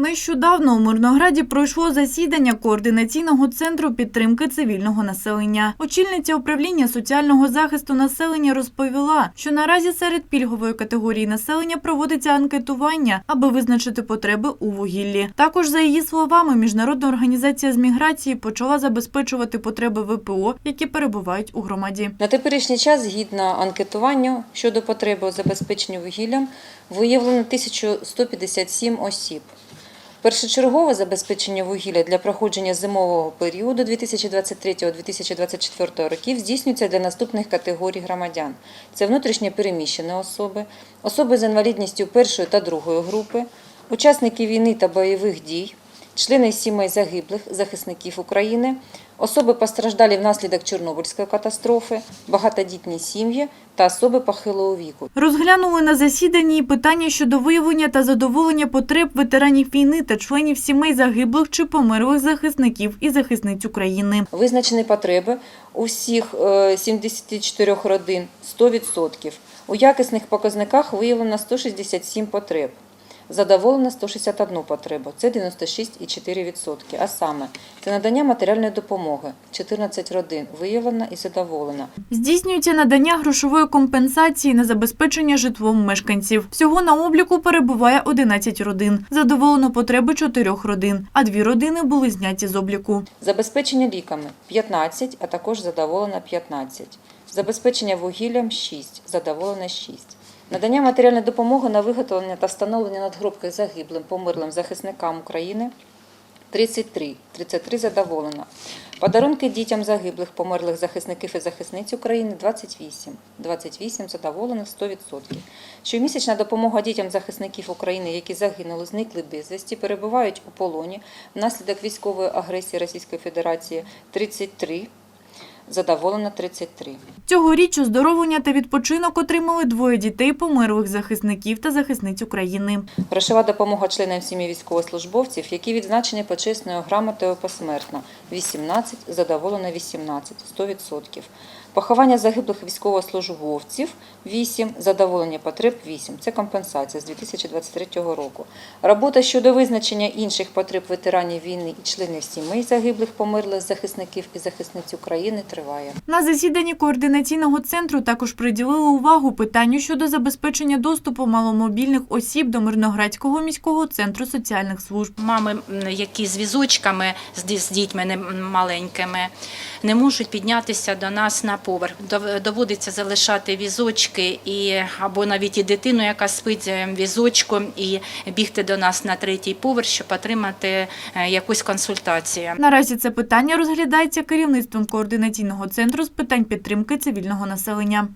Нещодавно у Мирнограді пройшло засідання координаційного центру підтримки цивільного населення. Очільниця управління соціального захисту населення розповіла, що наразі серед пільгової категорії населення проводиться анкетування, аби визначити потреби у вугіллі. Також, за її словами, міжнародна організація з міграції почала забезпечувати потреби ВПО, які перебувають у громаді. На теперішній час, згідно анкетуванню щодо потреби у вугіллям, виявлено 1157 осіб. Першочергове забезпечення вугілля для проходження зимового періоду 2023-2024 років здійснюється для наступних категорій громадян: це внутрішньо переміщені особи, особи з інвалідністю першої та другої групи, учасники війни та бойових дій, члени сімей загиблих захисників України, особи постраждалі внаслідок Чорнобильської катастрофи, багатодітні сім'ї та особи похилого віку. Розглянули на засіданні питання щодо виявлення та задоволення потреб ветеранів війни та членів сімей загиблих чи померлих захисників і захисниць України. Визначені потреби у всіх е, 74 родин 100%. У якісних показниках виявлено 167 потреб. Задоволено 161 потребу, це 96,4%. А саме, це надання матеріальної допомоги, 14 родин виявлено і задоволено. Здійснюється надання грошової компенсації на забезпечення житлом мешканців. Всього на обліку перебуває 11 родин. Задоволено потреби 4 родин, а дві родини були зняті з обліку. Забезпечення ліками 15, а також задоволено 15. Забезпечення вугіллям 6, задоволено 6. Надання матеріальної допомоги на виготовлення та встановлення надгробків загиблим, померлим захисникам України 33, 33 задоволено. Подарунки дітям загиблих, померлих захисників і захисниць України 28, 28 задоволено 100%. Щомісячна допомога дітям захисників України, які загинули, зникли безвісті, перебувають у полоні внаслідок військової агресії Російської Федерації 33, задоволено 33. Цьогоріч оздоровлення та відпочинок отримали двоє дітей померлих захисників та захисниць України. Грошова допомога членам сім'ї військовослужбовців, які відзначені почесною грамотою посмертно 18, задоволено 18, 100%. Поховання загиблих військовослужбовців 8, задоволення потреб 8. Це компенсація з 2023 року. Робота щодо визначення інших потреб ветеранів війни і членів сімей загиблих померлих захисників і захисниць України триває. На засіданні координаційного центру також приділили увагу питанню щодо забезпечення доступу маломобільних осіб до Мирноградського міського центру соціальних служб. Мами, які з візочками, з дітьми не- маленькими, не можуть піднятися до нас на поверх. Доводиться залишати візочки і або навіть і дитину, яка спить візочком, і бігти до нас на третій поверх, щоб отримати е, якусь консультацію. Наразі це питання розглядається керівництвом координаційного центру з питань підтримки цивільного населення.